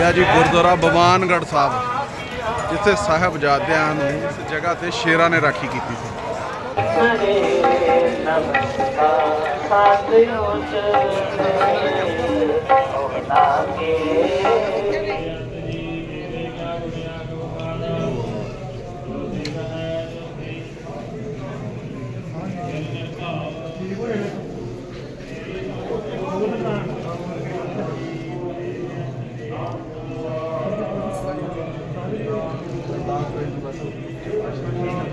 ਇਹ ਆ ਜੀ, ਗੁਰਦੁਆਰਾ ਬਵਾਨਗੜ੍ਹ ਸਾਹਿਬ, ਜਿੱਥੇ ਸਾਹਿਬਜ਼ਾਦਿਆਂ ਨੂੰ ਇਸ ਜਗ੍ਹਾ ਤੇ ਸ਼ੇਰਾਂ ਨੇ ਰਾਖੀ ਕੀਤੀ ਸੀ।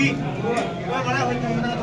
しい。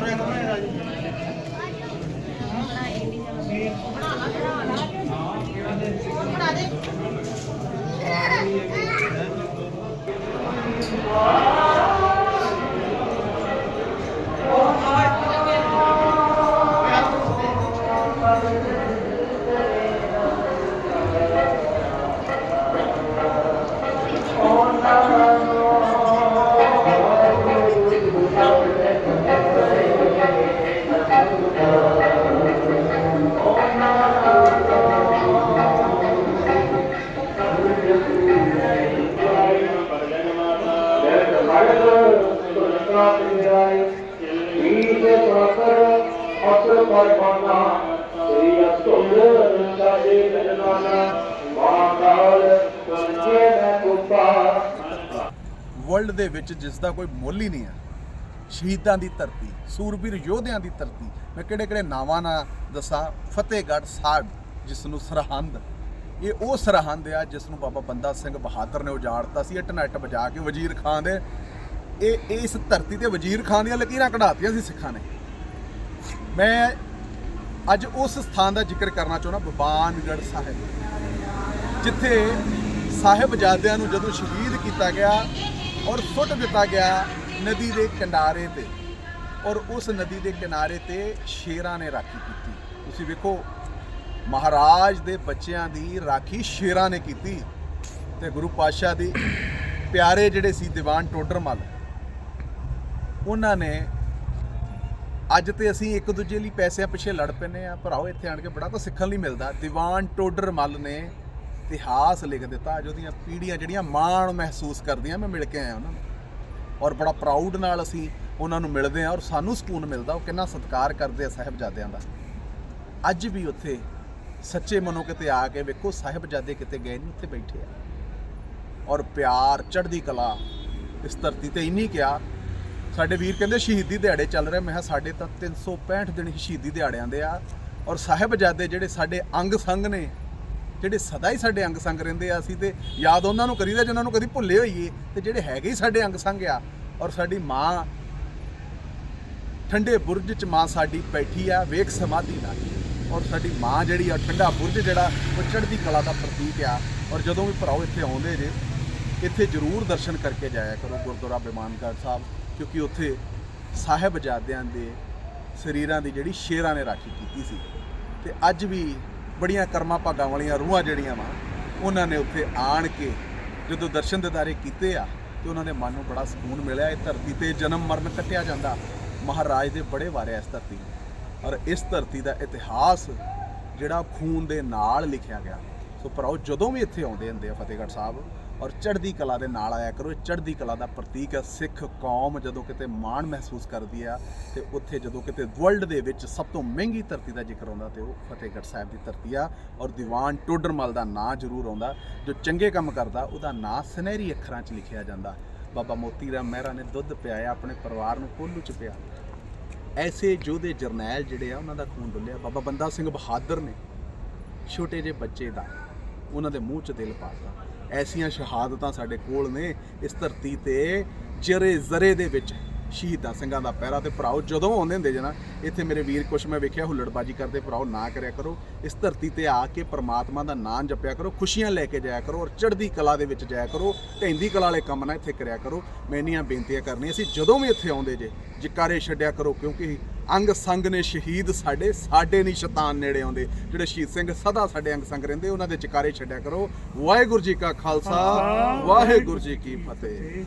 ਵਰਲਡ ਦੇ ਵਿੱਚ ਜਿਸ ਦਾ ਕੋਈ ਮੁੱਲ ਹੀ ਨਹੀਂ ਹੈ, ਸ਼ਹੀਦਾਂ ਦੀ ਧਰਤੀ, ਸੂਰਬੀਰ ਯੋਧਿਆਂ ਦੀ ਧਰਤੀ, ਮੈਂ ਕਿਹੜੇ ਕਿਹੜੇ ਨਾਵਾਂ ਨਾਲ ਦੱਸਾਂ? ਫਤਿਹਗੜ੍ਹ ਸਾਹਿਬ ਜਿਸ ਨੂੰ ਸਰਹੰਦ, ਇਹ ਉਹ ਸਰਹੰਦ ਆ ਜਿਸ ਨੂੰ ਬਾਬਾ ਬੰਦਾ ਸਿੰਘ ਬਹਾਦਰ ਨੇ ਉਜਾੜਤਾ ਸੀ ਇੰਟਰਨੈਟ ਵਜਾ ਕੇ ਵਜ਼ੀਰ ਖਾਨ ਦੇ ਇਹ ਇਸ ਧਰਤੀ ਤੇ ਵਜ਼ੀਰ ਖਾਨ ਦੀਆਂ ਲਕੀਰਾਂ ਕਢਾਤੀਆਂ ਸੀ ਸਿੱਖਾਂ ਨੇ। ਮੈਂ ਅੱਜ ਉਸ ਸਥਾਨ ਦਾ ਜ਼ਿਕਰ ਕਰਨਾ ਚਾਹੁੰਦਾ, ਬਬਾਨਗੜ੍ਹ ਸਾਹਿਬ। ਜਿੱਥੇ ਸਾਹਿਬਜ਼ਾਦਿਆਂ ਨੂੰ ਜਦੋਂ ਸ਼ਹੀਦ ਕੀਤਾ ਗਿਆ ਔਰ ਸੁੱਟ ਦਿੱਤਾ ਗਿਆ ਨਦੀ ਦੇ ਕਿਨਾਰੇ ਤੇ, ਔਰ ਉਸ ਨਦੀ ਦੇ ਕਿਨਾਰੇ ਤੇ ਸ਼ੇਰਾਂ ਨੇ ਰਾਖੀ ਕੀਤੀ। ਤੁਸੀਂ ਵੇਖੋ, ਮਹਾਰਾਜ ਦੇ ਬੱਚਿਆਂ ਦੀ ਰਾਖੀ ਸ਼ੇਰਾਂ ਨੇ ਕੀਤੀ ਤੇ ਗੁਰੂ ਪਾਤਸ਼ਾਹ ਦੀ ਪਿਆਰੇ ਜਿਹੜੇ ਸੀ ਦੀਵਾਨ ਟੋਡਰਮਲ ਉਹਨਾਂ ਨੇ ਅੱਜ ਤੇ ਅਸੀਂ ਇੱਕ ਦੂਜੇ ਲਈ ਪੈਸਿਆਂ ਪਿੱਛੇ ਲੜ ਪੈਨੇ ਆ ਭਰਾਓ, ਇੱਥੇ ਆਣ ਕੇ ਬੜਾ ਕੁਝ ਸਿੱਖਣ ਲਈ ਮਿਲਦਾ। ਦੀਵਾਨ ਟੋਡਰ ਮੱਲ ਨੇ ਇਤਿਹਾਸ ਲਿਖ ਦਿੱਤਾ। ਅੱਜ ਉਹਦੀਆਂ ਪੀੜ੍ਹੀਆਂ ਜਿਹੜੀਆਂ ਮਾਣ ਮਹਿਸੂਸ ਕਰਦੀਆਂ, ਮੈਂ ਮਿਲ ਕੇ ਆਇਆ ਉਹਨਾਂ ਨੂੰ। ਔਰ ਬੜਾ ਪ੍ਰਾਊਡ ਨਾਲ ਅਸੀਂ ਉਹਨਾਂ ਨੂੰ ਮਿਲਦੇ ਆ ਔਰ ਸਾਨੂੰ ਸਕੂਨ ਮਿਲਦਾ। ਉਹ ਕਿੰਨਾ ਸਤਿਕਾਰ ਕਰਦੇ ਆ ਸਾਹਿਬਜ਼ਾਦਿਆਂ ਦਾ। ਅੱਜ ਵੀ ਉੱਥੇ ਸੱਚੇ ਮਨੋਂ ਕਿਤੇ ਆ ਕੇ ਵੇਖੋ, ਸਾਹਿਬਜ਼ਾਦੇ ਕਿਤੇ ਗਏ ਨਹੀਂ, ਉੱਥੇ ਬੈਠੇ ਆ। ਔਰ ਪਿਆਰ, ਚੜ੍ਹਦੀ ਕਲਾ ਇਸ ਧਰਤੀ ਤੇ ਇੰਨੀ ਕਿਹਾ ਸਾਡੇ ਵੀਰ ਕਹਿੰਦੇ ਸ਼ਹੀਦੀ ਦਿਹਾੜੇ ਚੱਲ ਰਹੇ। ਮੈਂ ਕਿਹਾ ਸਾਡੇ ਤਾਂ 365 ਦਿਨ ਹੀ ਸ਼ਹੀਦੀ ਦਿਹਾੜਿਆਂ ਦੇ ਆ। ਔਰ ਸਾਹਿਬਜ਼ਾਦੇ ਜਿਹੜੇ ਸਾਡੇ ਅੰਗ ਸੰਗ ਨੇ, ਜਿਹੜੇ ਸਦਾ ਹੀ ਸਾਡੇ ਅੰਗ ਸੰਗ ਰਹਿੰਦੇ ਆ, ਅਸੀਂ ਤੇ ਯਾਦ ਉਹਨਾਂ ਨੂੰ ਕਰੀਦਾ ਜਿਨ੍ਹਾਂ ਨੂੰ ਕਦੀ ਭੁੱਲੇ ਹੋਈਏ, ਤੇ ਜਿਹੜੇ ਹੈਗੇ ਹੀ ਸਾਡੇ ਅੰਗ ਸੰਗ ਆ। ਔਰ ਸਾਡੀ ਮਾਂ, ਠੰਡੇ ਬੁਰਜ 'ਚ ਮਾਂ ਸਾਡੀ ਬੈਠੀ ਆ, ਵੇਖ ਸਮਾਧੀ ਨਾਲ ਔਰ ਸਾਡੀ ਮਾਂ ਜਿਹੜੀ ਆ, ਠੰਡਾ ਬੁਰਜ ਜਿਹੜਾ, ਉਹ ਚੜ੍ਹਦੀ ਕਲਾ ਦਾ ਪ੍ਰਤੀਕ ਆ। ਔਰ ਜਦੋਂ ਵੀ ਭਰਾਓ ਇੱਥੇ ਆਉਂਦੇ ਜੇ ਇੱਥੇ ਜ਼ਰੂਰ ਦਰਸ਼ਨ ਕਰਕੇ ਜਾਇਆ ਕਰੋ ਗੁਰਦੁਆਰਾ ਬਿਮਾਨਗੜ੍ਹ ਸਾਹਿਬ, ਕਿਉਂਕਿ ਉੱਥੇ ਸਾਹਿਬਜ਼ਾਦਿਆਂ ਦੇ ਸਰੀਰਾਂ ਦੀ ਜਿਹੜੀ ਸ਼ੇਰਾਂ ਨੇ ਰਾਖੀ ਕੀਤੀ ਸੀ। ਤੇ ਅੱਜ ਵੀ ਬੜੀਆਂ ਕਰਮਾਂ ਭਾਗਾਂ ਵਾਲੀਆਂ ਰੂਹਾਂ ਜਿਹੜੀਆਂ ਵਾ, ਉਹਨਾਂ ਨੇ ਉੱਥੇ ਆਣ ਕੇ ਜਦੋਂ ਦਰਸ਼ਨ ਦਿਦਾਰੇ ਕੀਤੇ ਆ, ਤੇ ਉਹਨਾਂ ਦੇ ਮਨ ਨੂੰ ਬੜਾ ਸਕੂਨ ਮਿਲਿਆ। ਇਹ ਧਰਤੀ ਤੇ ਜਨਮ ਮਰਨ ਕੱਟਿਆ ਜਾਂਦਾ। ਮਹਾਰਾਜ ਦੇ ਬੜੇ ਵਾਰਿਆ ਇਸ ਧਰਤੀ ਨੂੰ। ਔਰ ਇਸ ਧਰਤੀ ਦਾ ਇਤਿਹਾਸ ਜਿਹੜਾ ਖੂਨ ਦੇ ਨਾਲ ਲਿਖਿਆ ਗਿਆ। ਸੋ ਭਰਾਓ, ਜਦੋਂ ਵੀ ਇੱਥੇ ਆਉਂਦੇ ਹੁੰਦੇ ਆ ਫਤਿਹਗੜ੍ਹ ਸਾਹਿਬ ਔਰ ਚੜ੍ਹਦੀ ਕਲਾ ਦੇ ਨਾਲ ਆਇਆ ਕਰੋ। ਚੜ੍ਹਦੀ ਕਲਾ ਦਾ ਪ੍ਰਤੀਕ ਹੈ। ਸਿੱਖ ਕੌਮ ਜਦੋਂ ਕਿਤੇ ਮਾਣ ਮਹਿਸੂਸ ਕਰਦੀ ਆ, ਤੇ ਉੱਥੇ ਜਦੋਂ ਕਿਤੇ ਵਰਲਡ ਦੇ ਵਿੱਚ ਸਭ ਤੋਂ ਮਹਿੰਗੀ ਧਰਤੀ ਦਾ ਜ਼ਿਕਰ ਆਉਂਦਾ, ਤੇ ਉਹ ਫਤਿਹਗੜ੍ਹ ਸਾਹਿਬ ਦੀ ਧਰਤੀ ਆ ਔਰ ਦੀਵਾਨ ਟੋਡਰਮਲ ਦਾ ਨਾਂ ਜ਼ਰੂਰ ਆਉਂਦਾ। ਜੋ ਚੰਗੇ ਕੰਮ ਕਰਦਾ, ਉਹਦਾ ਨਾਂ ਸੁਨਹਿਰੀ ਅੱਖਰਾਂ 'ਚ ਲਿਖਿਆ ਜਾਂਦਾ। ਬਾਬਾ ਮੋਤੀ ਰਾਮ ਮਹਿਰਾ ਨੇ ਦੁੱਧ ਪਿਆਇਆ, ਆਪਣੇ ਪਰਿਵਾਰ ਨੂੰ ਕੋਲੂ 'ਚ ਪਿਆ। ਐਸੇ ਯੋਧੇ ਜਰਨੈਲ ਜਿਹੜੇ ਆ, ਉਹਨਾਂ ਦਾ ਖੂਨ ਡੁੱਲਿਆ। ਬਾਬਾ ਬੰਦਾ ਸਿੰਘ ਬਹਾਦਰ ਨੇ, ਛੋਟੇ ਜਿਹੇ ਬੱਚੇ ਦਾ, ਉਹਨਾਂ ਦੇ ਮੂੰਹ 'ਚ ਦਿਲ ਪਾਤਾ ਐਸੀਆਂ ਸ਼ਹਾਦਤਾਂ ਸਾਡੇ ਕੋਲ ਨੇ ਇਸ ਧਰਤੀ ਤੇ ਜਰੇ ਜ਼ਰੇ ਦੇ ਵਿੱਚ ਸ਼ਹੀਦਾਂ ਸਿੰਘਾਂ ਦਾ ਪਹਿਰਾ ਤੇ ਭਰਾਓ, ਜਦੋਂ ਆਉਂਦੇ ਹੁੰਦੇ ਜੇ ਨਾ, ਇੱਥੇ ਮੇਰੇ ਵੀਰ ਕੁਛ ਮੈਂ ਵੇਖਿਆ, ਹੁੱਲੜਬਾਜੀ ਕਰਦੇ ਭਰਾਓ, ਨਾ ਕਰਿਆ ਕਰੋ। ਇਸ ਧਰਤੀ ਤੇ ਆ ਕੇ ਪ੍ਰਮਾਤਮਾ ਦਾ ਨਾਮ ਜਪਿਆ ਕਰੋ, ਖੁਸ਼ੀਆਂ ਲੈ ਕੇ ਜਾਇਆ ਕਰੋ ਔਰ ਚੜ੍ਹਦੀ ਕਲਾ ਦੇ ਵਿੱਚ ਜਾਇਆ ਕਰੋ ਢੈਂਦੀ ਕਲਾ ਵਾਲੇ ਕੰਮ ਨਾ ਇੱਥੇ ਕਰਿਆ ਕਰੋ। ਮੈਂ ਇੰਨੀਆਂ ਬੇਨਤੀਆਂ ਕਰਨੀਆਂ ਸੀ, ਜਦੋਂ ਵੀ ਇੱਥੇ ਆਉਂਦੇ ਜੇ, ਜਕਾਰੇ ਛੱਡਿਆ ਕਰੋ, ਕਿਉਂਕਿ ਅੰਗ ਸੰਗ ਨੇ ਸ਼ਹੀਦ ਸਾਡੇ ਸਾਡੇ ਨਹੀਂ ਸ਼ੈਤਾਨ ਨੇੜੇ ਆਉਂਦੇ। ਜਿਹੜੇ ਸ਼ਹੀਦ ਸਿੰਘ ਸਦਾ ਸਾਡੇ ਅੰਗ ਸੰਗ ਰਹਿੰਦੇ ਉਹਨਾਂ ਦੇ ਜਕਾਰੇ ਛੱਡਿਆ ਕਰੋ। ਵਾਹਿਗੁਰੂ ਜੀ ਕਾ ਖਾਲਸਾ ਵਾਹਿਗੁਰੂ ਜੀ ਕੀ ਫਤਿਹ।